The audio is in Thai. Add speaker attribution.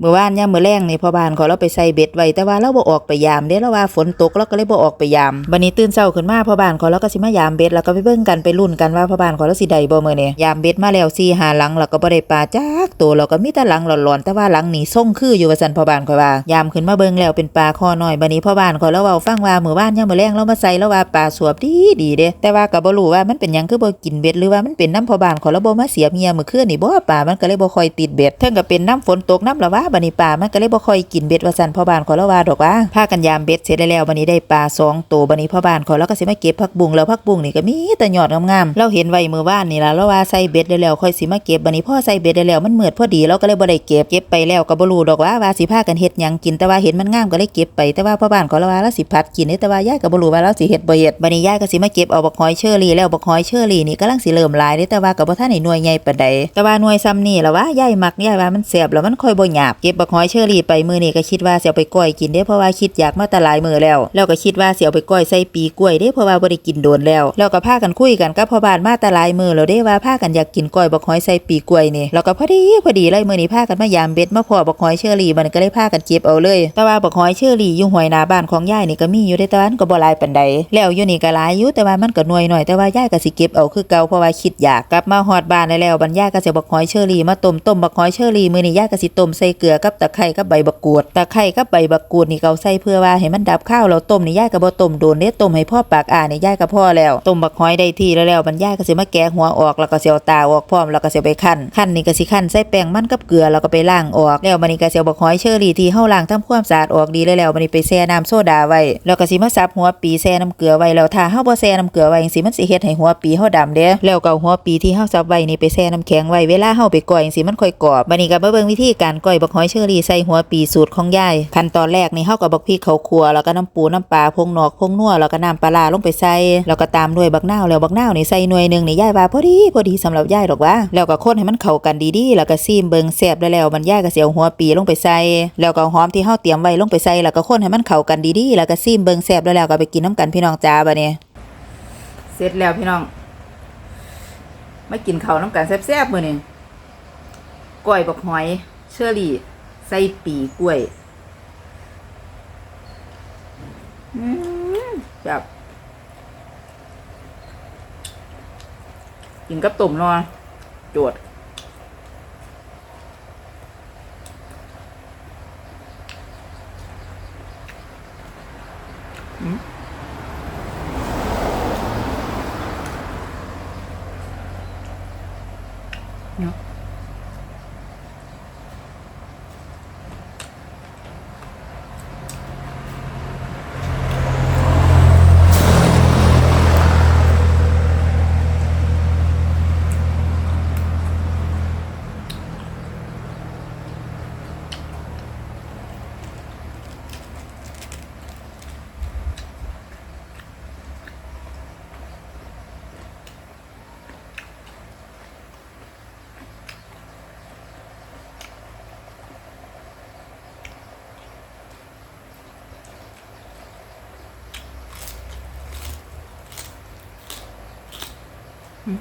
Speaker 1: เมื่อวานเนี่ยามมื้อแรงนี่พ่อบ้านขอเราไปใส่เบ็ดไว้แต่ว่าเราบ่ออกไปยามเด้เราว่าฝนตกเราก็เลยบ่ออกไปยามบัดนี้ตื่นเช้าขึ้นมาพ่อบ้านขอเราก็สิมายามเบ็ดแล้วก็ไปเบิ่งกันไปลุ้นกันว่าพ่อบ้านขอเราสิได้บ่มื้อนี้ยามเบ็ดมาแล้ว4 5หลังแล้วก็บ่ได้ปลาจักตัวเราก็มีแต่หลังหลอนๆแต่ว่าหลังนี่ส่งคืออยู่ว่าซั่นพ่อบ้านขอยว่ายามขึ้นมาเบิ่งแล้วเป็นปลาคอน้อยบัดนี้พ่อบ้านขอเราเว้าฟังว่าเมื้อวานเนี่ยามมื้อแรงเรามาใส่แล้วว่าปลาสวบดีดีเด้แต่ว่าก็บ่รู้ว่ามันเป็นหยังคือบ่กินเบ็ดหรือว่ามันเป็นน้ำพ่อบ้านขอเราบ่มาเสียเมียมื้อคืนนี่บ่ปลามันก็เลยบ่ค่อยติดเบ็ดเทิงก็เป็นน้ำฝนตกน้ำละว่าบัดนี้ปลามันก็เลยบ่ค่อยกินเบ็ดว่าซั่นพ่อบ้านขอเราว่าดอกว่าพากันยามเบ็ดเสร็จแล้วบัดนี้ได้ปลาสองตัวบัดนี้พ่อบ้านขอเราก็สิมาเก็บผักบุ้งแล้วผักบุ้งนี่ก็มีแต่ยอดงามๆเราเห็นไว้มื้อวานนี่ล่ะเราว่าใส่เบ็ดได้แล้วค่อยสิมาเก็บบัดนี้พ่อใส่เบ็ดได้แล้วมันเหมือดพอดีเราก็เลยบ่ได้เก็บเก็บไปแล้วก็บ่รู้ดอกว่าว่าสิพากันเฮ็ดหยังกินแต่ว่าเห็นมันงามก็เลยเก็บไปแต่ว่าพ่อบ้านขอเราว่าเราสิผัดกินแต่ว่ายายก็บ่รู้ว่าเราสิเฮ็ดบ่เฮ็ดบัดนี้ยายก็สิมาเก็บเอาบักหอยเชอรี่แล้วบักหอยเชอรี่นี่กำลังสิเริ่มหลายเด้แต่ว่าก็บ่ทันได้หน่วยใหญ่ปานใดแต่ว่าหน่วยซ้ำนี่ล่ะว่ายายมักยายว่ามันแซ่บแล้วมันค่อยบ่หยาบเก็บบักหอยเชอรี่ไปมือนี้ก็คิดว่าเสิเอาไปก้อยกินเด้เพราะว่าคิดอยากมาแตลายมือแล้ว แล้วก็คิดว่าเสิเอาไปก้อยใส่ปีกล้วยเด้เพราะว่าบ่ได้กินโดนแล้ว แล้วก็พากันคุยกันกับพ่อบ้านมาแตลายมือแล้วเด้ว่าพากันอยากกินก้อยบักหอยใส่ปีกล้วยนี่แล้วก็พอดีพอดีเลยมื้อนี้พากันมายามเบ็ดมาพอบักหอยเชอรี่มันก็เลยพากันเก็บเอาเลย แต่ว่าบักหอยเชอรี่อยู่ห้วยหน้าบ้านของยายนี่ก็มีอยู่ได้แต่ว่ามันก็บ่ลายปานใดแล้วอยู่นี่ก็หลายอยู่แต่ว่ามันก็หน่วยหน่อยแต่ว่ายายก็สิเก็บเอาคือเก่าเพราะว่าคิดอยากกลับมาฮอดบ้านแล้วบรรยายก็สิบักหอยเชอรี่มาต้มต้มบักหอยเชอรี่มือนี้ยายก็สิต้มใส่เกลือกับตะไคร้กับใบบักกูดตะไคร้กับใบบักกูดนี่เอาใส่เพื่อว่าให้มันดับข้าวแล้วต้มนี่ย่ายก็บ่ต้มโดนเด้ต้มให้พ่อปากอ่านี่ย่ายก็พอแล้วต้มบักหอยได้ที่แล้วแล้วบรรยายก็สิมาแกะหัวออกแล้วก็เสิเอาตาออกพร้อมแล้วก็เสิเอาไปคั่นคั่นนี่ก็สิคั่นใส่แป้งมันกับเกลือแล้วก็ไปล้างออกแล้วบัดนี้ก็เสิเอาบักหอยเชอรี่ที่เฮาล้างทำความสะอาดออกดีแล้วแล้วบัดนี้ไปแช่น้ำโซดาไว้แล้วก็สิมาซับหัวปีแช่น้ำเกลือไว้แล้วถ้าเฮาบ่แช่น้ำเกลือไว้จังซี่มันสิเฮ็ดให้หัวปีเฮาดำเด้แล้วก็หัวปีที่เฮาซับไว้นี่ไปแช่น้ำแข็งไว้เวลาเฮาไปก้อยจังซี่มันค่อยกรอบบัดนี้ก็มาเบิ่งวิธีการก้อยบักหอยเชอรี่ใส่หัวปีสูตรของยายขั้นตอนแรกนี่เฮาก็บักพริกข้าวคั่วแล้วก็น้ำปูน้ำปลาพงหนอกพงนัวแล้วก็น้ำปลาร้าลงไปใส่แล้วก็ตามด้วยบักนาวแล้วบักนาวนี่ใส่หน่วยหนึงนี่ยายว่าพอดีพอดีสำหรับยายดอกว่าแล้วก็คนให้มันเข้ากันดีๆแล้วก็ซีมเบิงแซ่บได้แล้วมันยายก็เสิเอาหัวปีลงไปใส่แล้วก็หอมที่เฮาเตรียมไว้ลงไปใส่แล้วก็คนให้มันเข้ากันดีๆแล้วก็ซีมเบิงแซ่บได้แล้วก็ไปกินน้ำกันพี่น้องจ้าบัดนี้เสร็จแล้วพี่น้องไมากินข้าวน้ำกันแซ่บๆมื้อนี้กล้วยบักหอย เชอรี่ ใส่ปีกล้วยอืมแบบกินกับตุ่มเนาะโจดอืมเนาะ 嗯。